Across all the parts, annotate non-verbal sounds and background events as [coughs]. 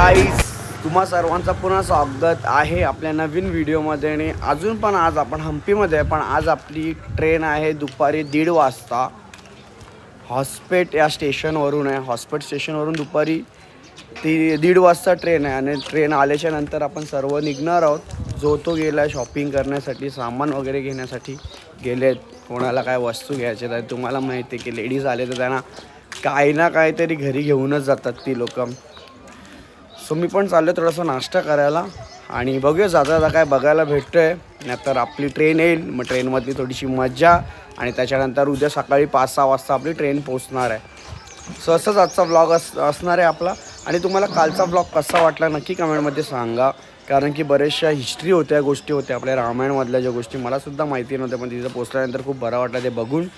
गाईस तुम्हा सर्वांचं पुन्हा स्वागत आहे आपल्या नवीन व्हिडिओमध्ये आणि अजून पण आज आपण हम्पीमध्ये आहे पण आज आपली ट्रेन आहे दुपारी दीड वाजता. हॉस्पेट या स्टेशनवरून आहे. हॉस्पेट स्टेशनवरून दुपारी ती दीड वाजता ट्रेन आहे आणि ट्रेन आल्याच्यानंतर आपण सर्व निघणार आहोत. जो तो गेला शॉपिंग करण्यासाठी सामान वगैरे घेण्यासाठी गेलेत. कोणाला काय वस्तू घ्यायचे तर तुम्हाला माहिती आहे की लेडीज आले तर त्यांना काही ना काहीतरी घरी घेऊनच जातात ती लोकं. सो मी पण चाललो थोडासा नाश्ता करायला. आणि बघूया जाता जाता काय बघायला भेटतोय. नाहीतर आपली ट्रेन येईल. मग ट्रेनमधली थोडीशी मज्जा. आणि त्याच्यानंतर उद्या सकाळी पाच सहा वाजता आपली ट्रेन पोचणार आहे. सो असंच आजचा ब्लॉग अस असणार आहे आपला. आणि तुम्हाला कालचा ब्लॉग कसा वाटला नक्की कमेंटमध्ये सांगा. कारण की बऱ्याचशा हिस्ट्री होत्या गोष्टी होत्या. आपल्या रामायणमधल्या ज्या गोष्टी मलासुद्धा माहिती नव्हत्या पण तिथं पोचल्यानंतर खूप बरं वाटलं ते बघून.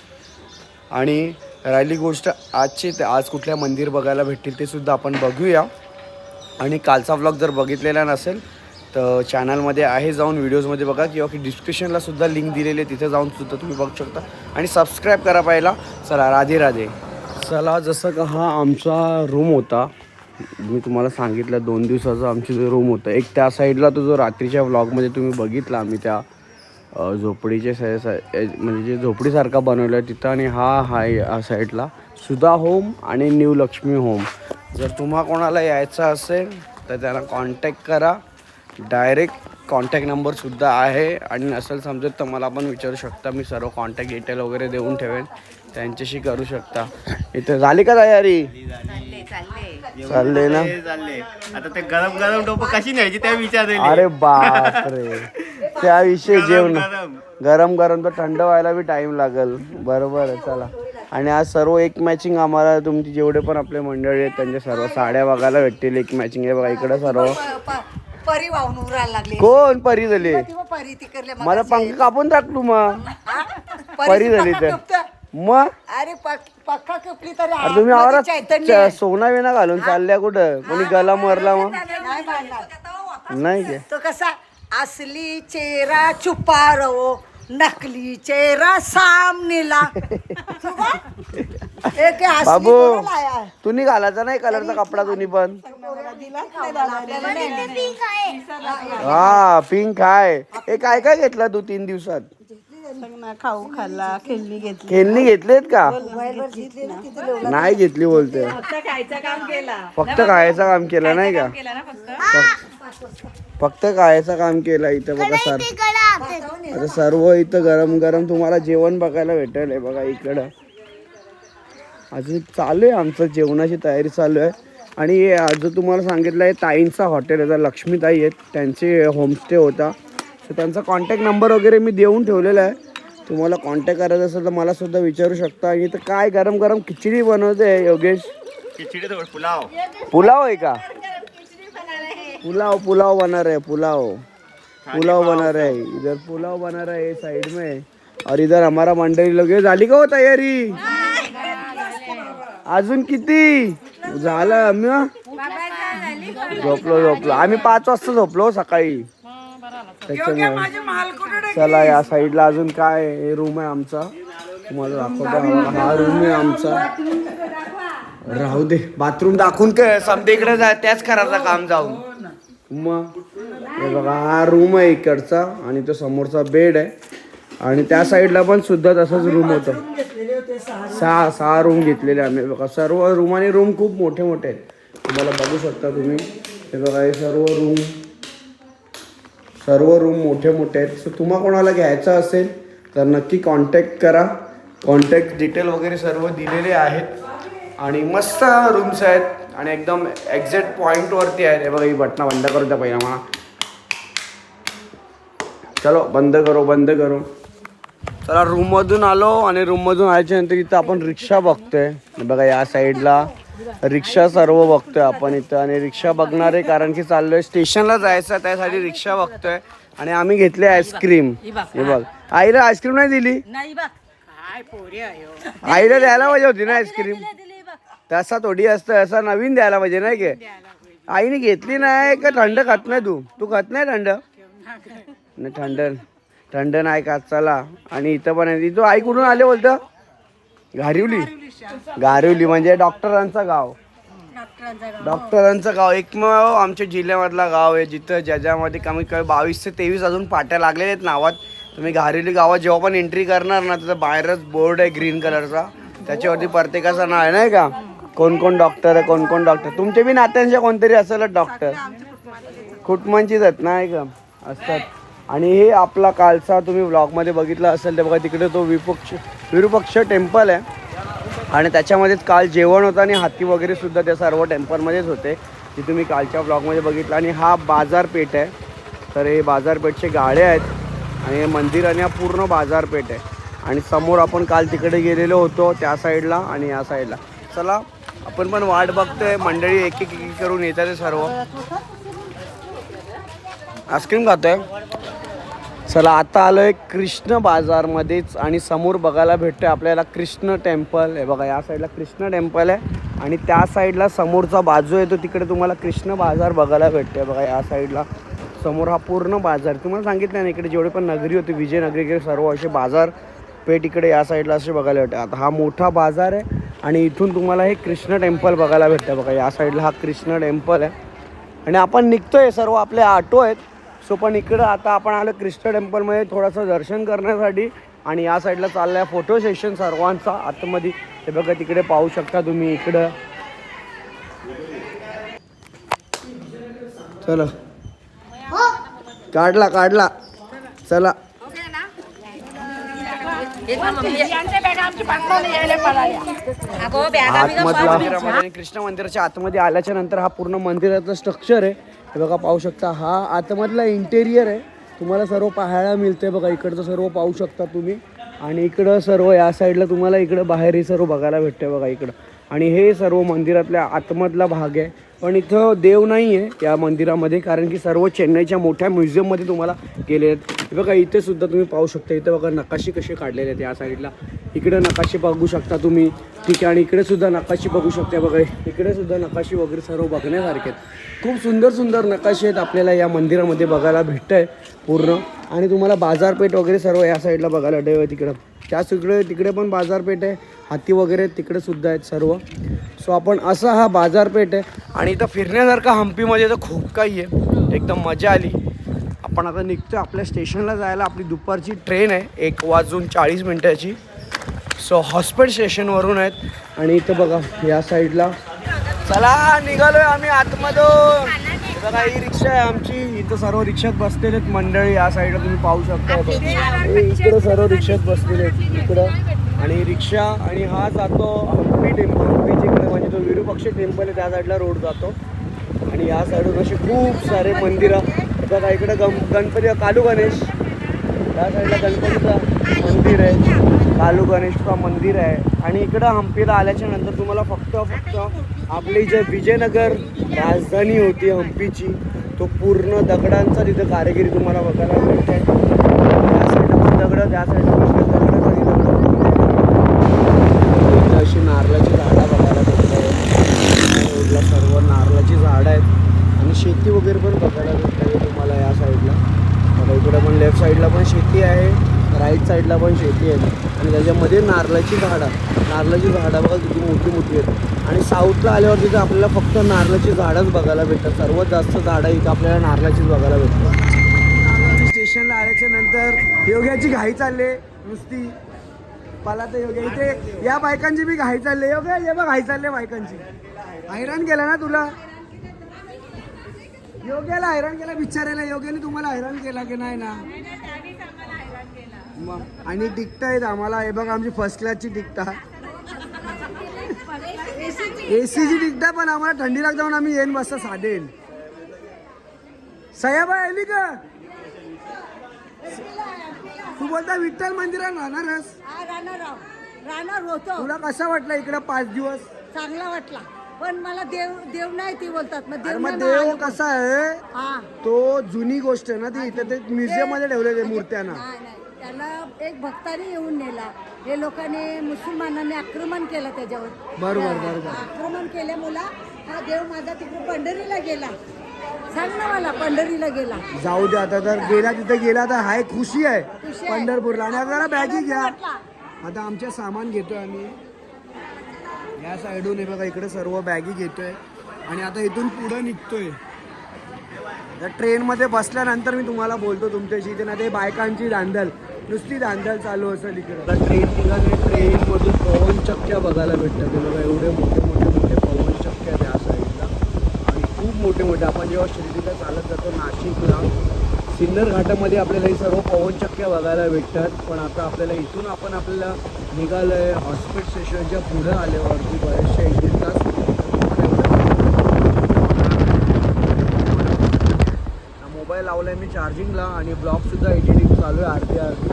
आणि राहिली गोष्ट आजची ते आज कुठल्या मंदिर बघायला भेटतील ते सुद्धा आपण बघूया. आणि कालचा व्लॉग जर बघितलेला नसेल तर चॅनलमध्ये आहे जाऊन व्हिडिओजमध्ये बघा किंवा की डिस्क्रिप्शनला सुद्धा लिंक दिलेली आहे तिथे जाऊन सुद्धा तुम्ही बघू शकता. आणि सबस्क्राईब करा पाहिला. चला राधे राधे. चला जसं का हा आमचा रूम होता मी तुम्हाला सांगितलं दोन दिवसाचा आमची जो रूम होता एक त्या साईडला तो जो रात्रीच्या व्लॉगमध्ये तुम्ही बघितला आम्ही त्या झोपडीच्या झोपडीचे म्हणजे जे झोपडीसारखा बनवलं आहे तिथं आणि हा हाय साईडला सुधा होम आणि न्यू लक्ष्मी होम. जर तुम्हा कोणाला यायचं असेल तर त्यांना कॉन्टॅक्ट करा. डायरेक्ट कॉन्टॅक्ट नंबरसुद्धा आहे. आणि नसेल समजत तर मला पण विचारू शकता. मी सर्व कॉन्टॅक्ट डिटेल वगैरे देऊन ठेवेन त्यांच्याशी करू शकता. इथं झाली का तयारी? चालले ना? चालले आता ते गरम गरम टोप कशी न्यायची त्या विचार अरे बापरे. त्याविषयी जेवण. गरम. गरम गरम तर थंड व्हायला बी टाइम लागेल. बरोबर आहे चला. आणि आज सर्व एक मॅचिंग आम्हाला तुमची जेवढे पण आपले मंडळी आहेत त्यांच्या सर्व साड्या बघायला भेटतील एक मॅचिंग आहे बघा इकडे सर्व. परी वाहून उरायला लागली. कोण परी झाली? परी तिकडले मला पंख कापून टाक तू मग. परी झाली तर. मग? अरे पक- पक्का कपली तरी तुम्ही सोना विना घालून चालल्या कुठं? कोणी गला मरला मग? नाही तो कसा? असली चेहरा छुपा रहो. नकली चेहरा सामनेला. [laughs] हे बाबू? तुम्ही घालायचा नाही कलरचा कपडा तुम्ही पण. हा पिंक आहे. हे काय काय घेतला तू तीन दिवसात? खाऊ खाल्ला खेळणी घेतली. खेळणी घेतलेत का? नाही घेतली बोलते. फक्त खायचं काम केलं. नाही का? फक्त- खायचं काम केलं इथं बघा सर. आता सर्व इथं गरम गरम तुम्हाला जेवण बघायला भेटेल हे बघा इकडं. अजून चालू आहे आमचं जेवणाची तयारी चालू आहे. आणि हे आज तुम्हाला सांगितलं आहे ताईंचा हॉटेल आहे लक्ष्मीताई आहेत त्यांचे होमस्टे होता. सो त्यांचा कॉन्टॅक्ट नंबर वगैरे मी देऊन ठेवलेला आहे. तुम्हाला कॉन्टॅक्ट करायचं असेल तर मला सुद्धा विचारू शकता. आणि इथं काय गरम गरम खिचडी बनवते योगेश? खिचडी पुलाव. पुलाव आहे का? पुलाव पुलाव बना रहे पुलाव. पुलाव बना रहे इधर पुलाव बना रहे है साइड में. और इधर हमारा मंडळी हे झाली का हो तयारी? अजून किती? झालं मग झोपलो झोपलो. आम्ही पाच वाजता झोपलो सकाळी. त्याच्यामुळे. चला या साईडला अजून काय हे रूम आहे आमचा. तुम्हाला दाखवतो. हा रूम आहे आमचा. राहू दे. बाथरूम दाखवून काय समजा इकडे जा त्याच करायचं काम जाऊन. मग हे बघा हा रूम आहे इकडचा आणि तो समोरचा बेड आहे. आणि त्या साईडला पण सुद्धा तसंच रूम होतं. सहा सहा रूम घेतलेले आम्ही. बघा सर्व रूम आणि रूम खूप मोठे मोठे आहेत. तुम्हाला बघू शकता तुम्ही. हे बघा हे सर्व रूम सर्व रूम मोठे मोठे आहेत. सो तुम्हा कोणाला घ्यायचं असेल तर नक्की कॉन्टॅक्ट करा. कॉन्टॅक्ट डिटेल वगैरे सर्व दिलेले आहेत. आणि मस्त रूम्स आहेत आणि एकदम एक्झॅक्ट पॉईंटवरती आहेत हे बघा ही बटणं बंद करू द्या पहिला मला. चलो बंद करो बंद करो. चला रूममधून आलो आणि रूममधून आल्याच्यानंतर इथं आपण रिक्षा बघतोय. बघा या साईडला रिक्षा सर्व बघतोय आपण इथं. आणि रिक्षा बघणार आहे कारण की चाललोय स्टेशनला जायचं त्यासाठी रिक्षा बघतोय. आणि आम्ही घेतले आईस्क्रीम हे बघ आईला आईस्क्रीम नाही दिली? नाही बघ. काय पोरी आहे हो. आईला द्यायला पाहिजे होती ना आईस्क्रीम तसा थोडी असतं असा नवीन द्यायला पाहिजे नाही की? आईने घेतली नाही का थंड खात नाही तू? तू खात नाही थंड? नाही थंड थंड नाही खात चला. आणि इथं पण आहे. तू आई कुठून आले बोलतं? घारिवली. घारिवली. म्हणजे डॉक्टरांचं गाव. डॉक्टरांचा गाव. एकमेव आमच्या जिल्ह्यामधला गाव आहे जिथं ज्याच्यामध्ये कमीत कमी बावीस ते तेवीस अजून पाट्या लागलेल्या आहेत नावात. तुम्ही घारेली गावात जेव्हा पण एंट्री करणार ना तिथं बाहेरच बोर्ड आहे ग्रीन कलरचा त्याच्यावरती प्रत्येकाचं नाव आहे नाही का? कोण कोण डॉक्टर आहे कोण कोण डॉक्टर तुमचे बी नात्यांच्या कोणतरी असेलच डॉक्टर खुटमनचीच आहेत ना का असतात. आणि हे आपला कालचा तुम्ही ब्लॉगमध्ये बघितला असेल ते बघा तिकडे तो विपक्ष विरूपक्ष टेम्पल आहे. आणि त्याच्यामध्येच काल जेवण होतं आणि हाती वगैरे सुद्धा त्या सर्व टेम्पलमध्येच होते जे तुम्ही कालच्या ब्लॉगमध्ये बघितलं. आणि हा बाजारपेठ आहे. तर हे बाजारपेठचे गाळे आहेत. आणि हे मंदिर आणि हा पूर्ण बाजारपेठ आहे. आणि समोर आपण काल तिकडे गेलेलो होतो त्या साईडला आणि या साईडला चला आपण पण वाट बघतोय मंडळी एक एक करून येतात सर्व. आईस्क्रीम खातोय. चला आता आलोय कृष्ण बाजारमध्येच आणि समोर बघायला भेटतोय आपल्याला कृष्ण टेम्पल. हे बघा या साईडला कृष्ण टेम्पल आहे आणि त्या साईडला समोरचा बाजू येतो तिकडे तुम्हाला कृष्ण बाजार बघायला भेटतोय. बघा या साईडला समोर हा पूर्ण बाजार तुम्हाला सांगितलं ना इकडे जेवढे पण नगरी होती विजयनगरी सर्व असे बाजार पेठ इकडे या साईडला असे बघायला भेटते आता हा मोठा बाजार आहे आणि इथून तुम्हाला हे कृष्ण टेम्पल बघायला भेटतं. बघा या साईडला हा कृष्ण टेम्पल आहे. आणि आपण निघतोय सर्व आपले ऑटो आहेत. सो पण इकडं आता आपण आलो कृष्ण टेम्पलमध्ये थोडंसं दर्शन करण्यासाठी. आणि या साईडला चालला आहे फोटो सेशन सर्वांचा. आतमध्ये हे बघा तिकडे पाहू शकता तुम्ही इकडं. चला. काढला काढला. चला. आतमधला कृष्ण मंदिराच्या आतमध्ये आल्याच्यानंतर हा पूर्ण मंदिराचं स्ट्रक्चर आहे. हे बघा पाहू शकता हा आतमधला इंटेरियर आहे. तुम्हाला सर्व पाहायला मिळते बघा इकडचं सर्व पाहू शकता तुम्ही. आणि इकडं सर्व या साईडला तुम्हाला इकडं बाहेर हे सर्व बघायला भेटते बघा इकडं. आणि हे सर्व मंदिरातल्या आतमधला भाग आहे. पण इथं देव नाही आहे या मंदिरामध्ये कारण की सर्व चेन्नईच्या मोठ्या म्युझियममध्ये तुम्हाला गेले आहेत. बघा इथे सुद्धा तुम्ही पाहू शकता. इथं बघा नकाशी कसे काढलेले आहेत या साईडला. इकडे नकाशे बघू शकता तुम्ही. ठीक आहे आणि इकडे सुद्धा नकाशी बघू शकता बघा. इकडे सुद्धा नकाशी वगैरे सर्व बघण्यासारखे आहेत. खूप सुंदर सुंदर नकाशे आहेत आपल्याला या मंदिरामध्ये बघायला भेटतं आहे पूर्ण. आणि तुम्हाला बाजारपेठ वगैरे सर्व या साईडला बघायला भेटेल तिकडं. त्याच तिकडे तिकडे पण बाजारपेठ आहे. हाती वगैरे तिकडे सुद्धा आहेत सर्व. सो आपण असा हा बाजारपेठ आहे. आणि इथं फिरण्यासारखं हम्पीमध्ये तर खूप काही आहे. एकदम मजा आली. आपण आता निघतो आपल्या स्टेशनला जायला. आपली दुपारची ट्रेन आहे. एक वाजून चाळीस मिनटाची. सो हॉस्पिटल स्टेशनवरून आहेत. आणि इथं बघा या साईडला. चला निघालोय आम्ही आतमधून. बघा ही रिक्षा आहे आमची. इथं सर्व रिक्षात बसलेले आहेत मंडळी. या साईडला तुम्ही पाहू शकता. इकडं सर्व रिक्षात बसलेले आहेत. इकडं. आणि रिक्षा आणि हा जातो हम्पी टेम्पल हम्पीच्या इकडे म्हणजे जो विरूपक्ष टेम्पल आहे त्या साईडला रोड जातो. आणि या साईडून असे खूप सारे मंदिरं बघा इकडं गम गणपती कालू गणेश. त्या साईडला गणपतीचं मंदिर आहे. कालू गणेशचं मंदिर आहे. आणि इकडं हम्पीला आल्याच्यानंतर तुम्हाला फक्त फक्त आपली जे विजयनगर राजधानी होती हम्पीची तो पूर्ण दगडांचा तिथं कारागिरी तुम्हाला बघायला मिळते. त्या साईडला पण दगडं त्या साईडला पण दगडं आणि दगडं इथं अशी नारळाची झाडं बघायला भेटतात साईडला सर्व नारळाची झाडं आहेत आणि शेती वगैरे पण बघायला भेटते तुम्हाला या साईडला बघा इकडे पण लेफ्ट साईडला पण शेती आहे राईट साईडला पण शेती आहे. आणि त्याच्यामध्ये नारळाची झाडं. नारळाची झाडं बघा किती मोठी मोठी आहेत. आणि साऊथला आल्यावर तिथं आपल्याला फक्त नारळाची झाडंच बघायला भेटतात. सर्वात जास्त झाडं इथं आपल्याला नारळाचीच बघायला भेटतात. स्टेशनला आल्याच्यानंतर योग्याची घाई चालले नुसती. मला तर योग्य. इथे या बायकांची बी घाई चालले योग्य ये बघ घाई चालले बायकांची. हैराण केलं ना तुला? योग्याला हैराण केला बिचारायला योग्याने तुम्हाला हैराण केला की नाही ना? मग आणि तिकट आहेत आम्हाला. हे बघ आमची फर्स्ट क्लासची तिकटा एसीची तिकटा पण आम्हाला थंडी लागते म्हणून आम्ही येईन बसता साधेल सयाबाई आली का? तू बोलता विठ्ठल मंदिरात राहणारच राहणार. राहणार होतो. तुला कसा वाटला इकडं पाच दिवस? चांगला वाटला. पण मला देव देव नाही ती बोलतात. मग अरे देव मग नाही देव. कसा आहे? हा. तो जुनी गोष्ट आहे ना ती इथे ते म्युझियममध्ये ठेवलेले मूर्त्यांना. नाही नाही. त्याला एक भक्ताने येऊन नेला. हे लोकांनी मुसलमानांनी आक्रमण केलं त्याच्यावर. बरोबर, बरोबर. आक्रमण केल्यामुळं हा देव माझा तिकडे पंढरीला गेला. सांग ना मला पंढरीला गेला. जाऊ दे आता तर गेला तिथे गेला तर हाय खुशी आहे. खुशी आहे. पंढरपूरला. आणि आपल्याला बॅगी घ्या. वाटला. आता आमचे सामान घेतोय आम्ही. या साईडून हे बघा इकडे सर्व बॅगी घेतोय. आणि आता इथून पुढं निघतोय. त्या ट्रेनमध्ये बसल्यानंतर मी तुम्हाला बोलतो तुमच्याशी इथे ना ते बायकांची दांदल नुसती दांदल चालू असेल इकडे. आता ट्रेन निघाली ट्रेनमधून पवन चक्क्या बघायला भेटतात. ते बघा एवढे मोठे मोठे मोठे पवन चक्क्या त्या साईडला. आणि खूप मोठे मोठे. आपण जेव्हा शिर्डीला चालत जातो नाशिकला सिन्नर घाटामध्ये आपल्याला हे सर्व पवनचक्क्या बघायला भेटतात. पण आता आपल्याला इथून आपण आपल्याला निघालं आहे हॉस्पिटल स्टेशनच्या पुढं आल्यावरती बऱ्याचशा एक दीड तास मोबाईल लावलाय मी चार्जिंगला आणि ब्लॉगसुद्धा एडिटिंग चालू आहे अर्धी अर्धी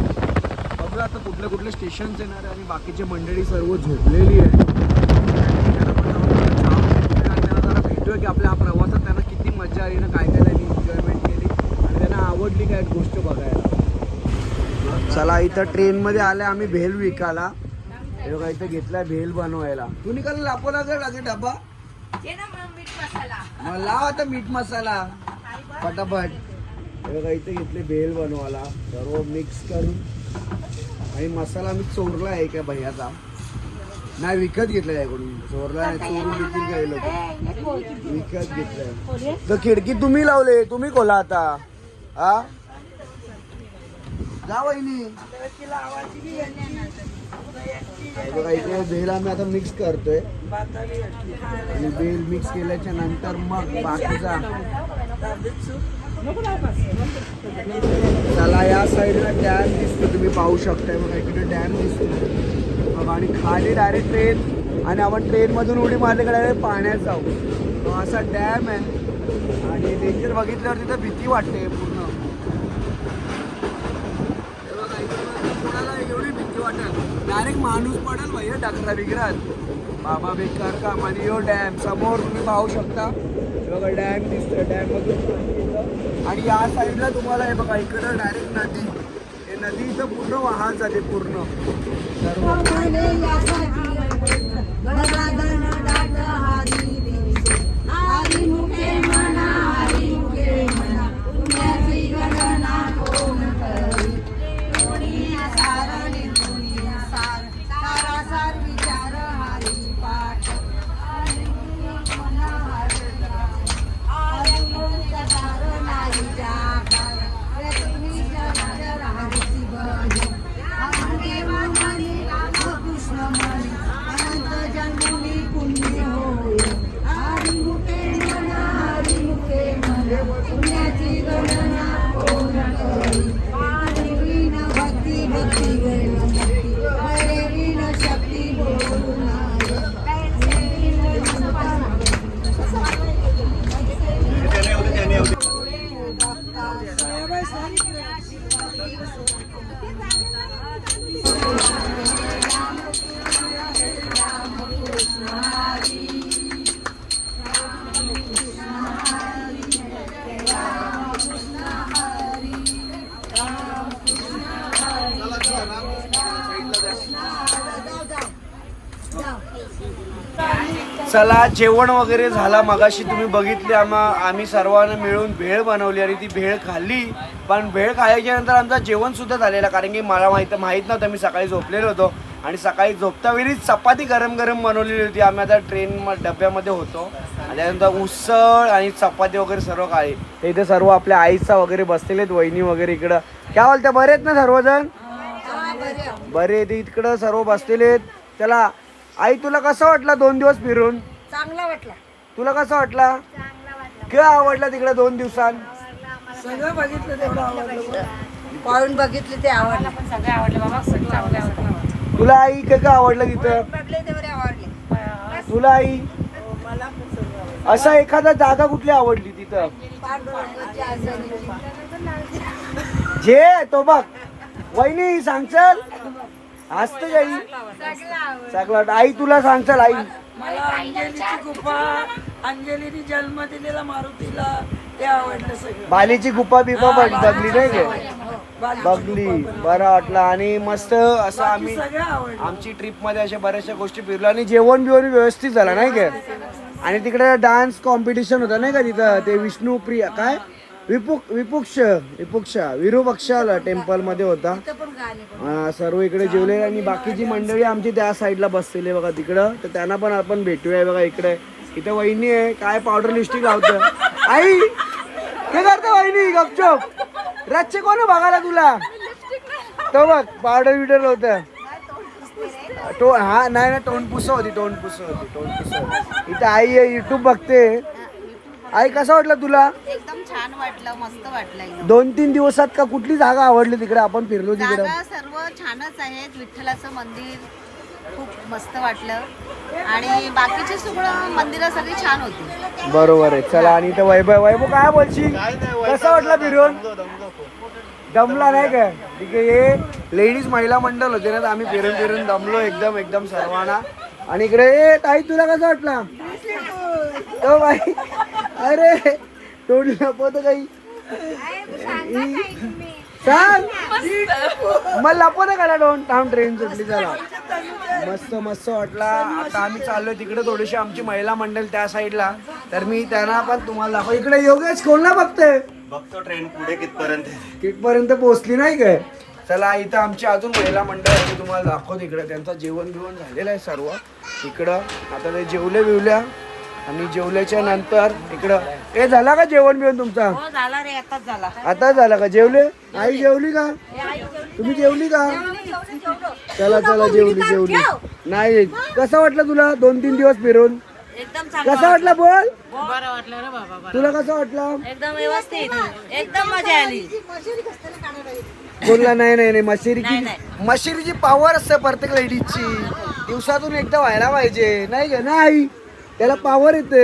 बघूया आता कुठले कुठले स्टेशन्स येणार आहे आणि बाकीचे मंडळी सर्व झोपलेली आहे त्यांना पण आपण चहा पिऊया आणि त्यांना जरा भेटूया की आपल्या हा प्रवासात त्यांना किती मजा आली ना काय काय त्यांनी एन्जॉयमेंट केली आणि त्यांना आवडली काय गोष्ट बघायला चला इथं ट्रेनमध्ये आले आम्ही भेल विकायला. हे बघा इथं घेतलाय भेल बनवायला. तू निघाला लापोला कर लागे डबा मग लाव आता मीठ मसाला. पटापट. हे बघा इथे घेतले भेल बनवायला. सर्व मिक्स करून. आणि मसाला मी चोरला आहे का भैयाचा? नाही विकत घेतलाय याकडून चोरला नाही चोरून देखील काही लोक विकत घेतलाय. तर खिडकी तुम्ही लावले तुम्ही खोला आता. हा? जा वहिनी बघा इथे भेल आम्ही आता मिक्स करतोय. आणि बेल मिक्स केल्याच्यानंतर मग बाकीचा चला या साईडला डॅम दिसतो. तुम्ही पाहू शकताय. बघा इकडे डॅम दिसतो. बघा आणि खाली डायरेक्ट ट्रेन आणि आपण ट्रेनमधून उडी मारली का डायरेक्ट पाण्यात जाऊ. असा डॅम आहे. आणि डेंजर बघितल्यावर तिथं भीती वाटते पूर्ण हे बघा, इकडे कोणाला एवढी भीती वाटेल डायरेक्ट माणूस पडेल भैया डकरा बिगरात बाबा बेकार का आणि यो डॅम समोर तुम्ही पाहू शकता. बघा डॅम दिसतोय डॅम मधून आणि या साईडला तुम्हाला हे बघा इकडं डायरेक्ट नदी. हे नदी इथं पूर्ण वाहन जाते पूर्ण. सर्व चला जेवण वगैरे झाला मगाशी तुम्ही बघितले आम्हा आम्ही सर्वांना मिळून भेळ बनवली आणि ती भेळ खाल्ली. पण भेळ खायच्या नंतर आमचं जेवण सुद्धा झालेलं कारण की मला माहीत माहीत नव्हतं मी सकाळी झोपलेलो होतो. आणि सकाळी झोपता वेळी चपाती गरम गरम बनवलेली होती. आम्ही आता ट्रेन डब्यामध्ये होतो. आणि त्यानंतर उसळ आणि चपाती वगैरे सर्व खाली. इथे सर्व आपल्या आईचा वगैरे बसलेले आहेत वहिनी वगैरे इकडं. काय बोलते बरे आहेत ना सर्वजण? बरे ते इकडं सर्व बसलेले आहेत. त्याला आई तुला कसं वाटलं दोन दिवस फिरून? चांगला वाटला. तुला कसं वाटला? काय आवडला तिकडे दोन दिवसांत? सगळं बघितलं तेवढं आवडलं पाहून बघितले. ते आवडलं पण सगळे आवडले बाबा. सगळं आवडलं तुला आई काय काय आवडलं तिथं? बघले तेवढे आवडले. तुला आई? असा एखादा जागा कुठली आवडली तिथं? जे तो बघ. वहिनी सांगचल असत आई सगळं. आई तुला सांगचल आई. मला अंजलीची गुफा अंजलीने जन्म दिलेला मारुतीला ते आवडलं सगळं. बालीची गुप्पा बिपा बघ बघली नाही का? बघली बरं वाटलं. आणि मस्त असं आम्ही आमची ट्रिपमध्ये अशा बऱ्याचशा गोष्टी फिरलो आणि जेवण बिवण व्यवस्थित झालं नाही का? आणि तिकडे डान्स कॉम्पिटिशन होतं नाही का तिथं? ते विष्णू प्रिया काय? विपुक विपुक्ष विपुक्ष विरूपक्षाला टेम्पलमध्ये होता हा, सर्व इकडे जेवले आणि बाकीची मंडळी आमची त्या साईडला बसलेली बघा तिकडं. तर त्यांना पण आपण भेटूया बघा इकडे. इथे वहिनी आहे. काय पावडर लिपस्टिक लावतं आई! काय करता वहिनी गपचूप. रातचे कोण बघायला तुला? तो बघ पावडर बिवडर लावतं तो हा नाही ना टोन पुस होती टोन पुस होती टोन पुस होती. इथे आई आहे युट्यूब बघते. आई कसं वाटलं तुला? एकदम छान वाटलं मस्त वाटलं एकदम. दोन तीन दिवसात का कुठली जागा आवडली तिकडे? आपण फिरलो तिकडे. जागा सर्व छानच आहेत. विठ्ठलाचं मंदिर खूप मस्त वाटलं. आणि बाकीची सगळं मंदिरं सगळी छान होती. बरोबर आहे. चला आणि इथे वैभव वैभव काय बोलशील? कसं वाटलं फिरून? दमला नाही काय ठीक आहे हे लेडीज महिला मंडळ होते ना तर आम्ही फिरून फिरून दमलो एकदम एकदम सर्वांना. आणि इकडे ए ताई तुला कसं वाटला? तो बाई अरे तोंड लपवतो काही. सांग मला लपवतो का दोन टाम ट्रेन सुटली चला. मस्त मस्त वाटला. आता आम्ही चाललोय तिकडे थोडीशी आमची महिला मंडळ त्या साईडला. तर मी त्यांना पण तुम्हाला दाखव इकडे योगेश कोणला बघतोय? बघतो ट्रेन पुढे कितपर्यंत तिथपर्यंत पोहोचली नाही काय? चला इथं आमची अजून महिला मंडळ आहे, मी तुम्हाला दाखवतो इकडे. त्यांचं जेवण बिवण झालेलं आहे सर्व. इकडं आता ते जेवले बिवल्या आणि जेवल्याच्या नंतर इकडं हे झाला का जेवण बिवण तुमचा? हो झाला रे आताच झाला. आता झाला का? जेवले? आई जेवली का? तुम्ही जेवली का? चला चला जेवली जेवली. नाही कसं वाटलं तुला दोन तीन दिवस फिरून? एकदम कसं वाटलं. बोल? बरं वाटलं रे बाबा तुला कसं वाटलं? एकदम व्यवस्थित. एकदम मजा आली. बोलला नाही नाही नाही मशिरीची मशिरीची पॉवर असते प्रत्येक लेडीजची दिवसातून एकदा व्हायला पाहिजे. नाही का नाही. त्याला पॉवर येते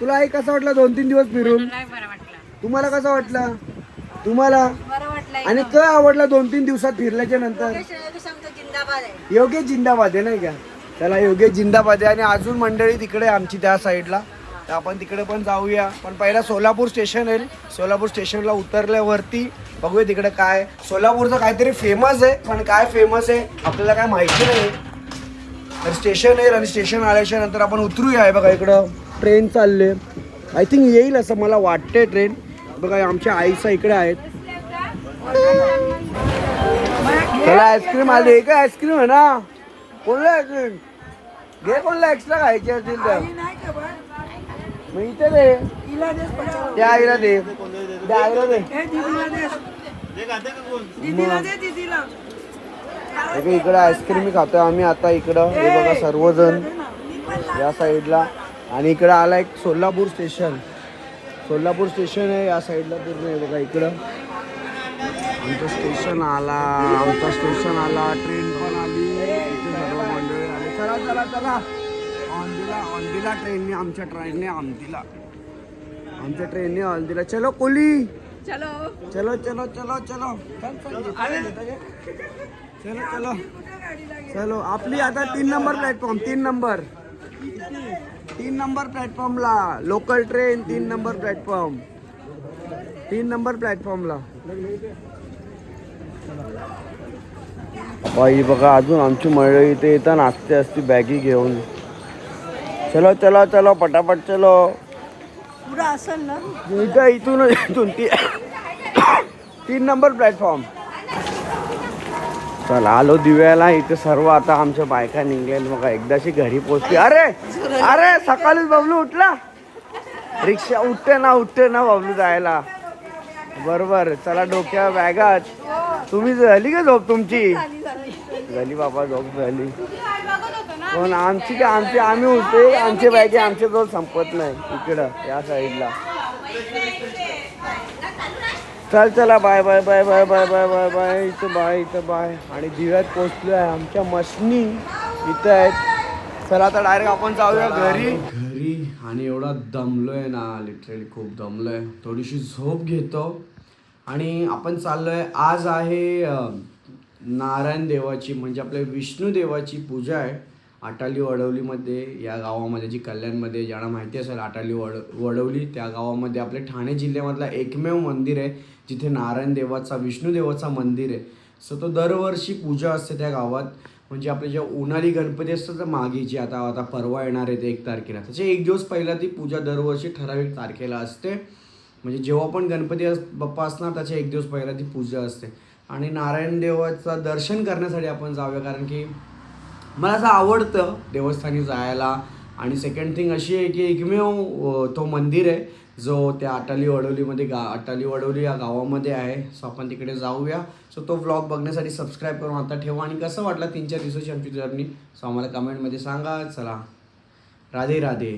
तुला आई कसं वाटलं दोन तीन दिवस फिरून? बरं वाटलं. तुम्हाला कसं वाटलं? तुम्हाला? बरं वाटलं आणि काय आवडलं दोन तीन दिवसात फिरल्याच्या नंतर? जिंदाबाद आहे. योगेश जिंदाबाद आहे नाही का? त्याला योगेश जिंदाबाद आहे. आणि अजून मंडळी तिकडे आहे आमची त्या साईडला तर आपण तिकडे पण जाऊया. पण पहिला सोलापूर स्टेशन येईल सोलापूर स्टेशनला उतरल्यावरती बघूया तिकडे काय सोलापूरचं काहीतरी फेमस आहे. पण काय फेमस आहे आपल्याला काय माहिती नाही. तर स्टेशन येईल आणि स्टेशन आल्याच्यानंतर आपण उतरूया. आहे बघा इकडं ट्रेन चालले. आय थिंक येईल असं मला वाटते ट्रेन. बघा आमच्या आईचा इकडे आहेत. त्याला आईस्क्रीम आली. का आईस्क्रीम आहे ना? कोणला आईस्क्रीम घे कोणला एक्स्ट्रा खायची असतील तर? मग इथे दे. त्या आईला दे. त्या आईला दे. दीदीला दे दीदीला. बघ, इकडं आईस्क्रीम मी खातोय. आम्ही आता इकडं हे बघा सर्वजण या साईडला आणि इकडं आला एक सोलापूर स्टेशन सोलापूर स्टेशन आहे या साईडला पूर्ण आहे बघा इकडं. आमचं स्टेशन आला आमचा स्टेशन आला. ट्रेन पण आली. सर्व मंडळी आली. चला चला चला. औंधीला औंधीला ट्रेनने आमच्या ट्रेनने आमतीला आमच्या ट्रेनने औंधीला चलो कोली. चलो चलो चलो चलो चलो चल, चल, चल, चल, आपली आता तीन नंबर प्लॅटफॉर्म तीन नंबर. तीन नंबर प्लॅटफॉर्मला लोकल ट्रेन तीन नंबर प्लॅटफॉर्म तीन नंबर प्लॅटफॉर्मला बाई बघा अजून आमची मंडळी इथे येतात नाचते असती बॅगी घेऊन. चलो चलो चलो पटापट चलो. असेल ना? इथं इथून इथून ती [coughs] तीन नंबर प्लॅटफॉर्म चला आलो दिव्याला इथे सर्व आता आमच्या बायका निघलेल मग एकदाशी घरी पोचली. अरे अरे सकाळीच बबलू उठला? रिक्षा उठते ना उठते ना बबलू जायला. बरोबर चला डोक्या बॅगात तुम्ही झाली का झोप तुमची? झाली बाबा झोप झाली. पण आमची काय आमची आम्ही उठते आमचे बायके आमच्या जवळ संपत नाही. इकडं या साईडला चल चला bye bye bye bye bye bye bye bye इथं बाय इथं बाय आणि दिव्यात पोचलो आहे आमच्या मशनी. इथं आहेत. चला आता डायरेक्ट आपण जाऊया घरी. घरी. आणि एवढा दमलोय ना लिटरली खूप दमलोय. थोडीशी झोप घेतो. आणि आपण चाललोय. आज आहे नारायण देवाची म्हणजे आपल्या विष्णू देवाची पूजा आहे. आटाली वडवलीमध्ये या गावामध्ये जी कल्याणमध्ये ज्यांना माहिती असेल आटाली वड वडवली त्या गावामध्ये आपल्या ठाणे जिल्ह्यामधला एकमेव मंदिर आहे. जिथे नारायण देवाचा विष्णू देवाचा मंदिर आहे. सो तो दरवर्षी पूजा असते त्या गावात. म्हणजे आपले जे उन्हाळी गणपती असतात तर मागे जे आता आता परवा येणार आहेत एक तारखेला. त्याच्या एक दिवस पहिला ती पूजा दरवर्षी ठराविक तारखेला असते. म्हणजे जेव्हा पण गणपती अस- बाप्पा असणार त्याच्या एक दिवस पहिला ती पूजा असते. आणि नारायण देवाचं दर्शन करण्यासाठी आपण जाऊया. कारण की मला असं आवडतं देवस्थानी जायला. आणि सेकंड थिंग अशी आहे की एकमेव तो मंदिर आहे जो त्या अटाली वडोलीमध्ये गा अटाली वडोली या गावामध्ये आहे. सो आपण तिकडे जाऊया. सो तो व्लॉग बघण्यासाठी सबस्क्राईब करून आता ठेवा. आणि कसं वाटलं तीन चार दिवसाची आमची जर्नी सो आम्हाला कमेंटमध्ये सांगा. चला. राधे राधे.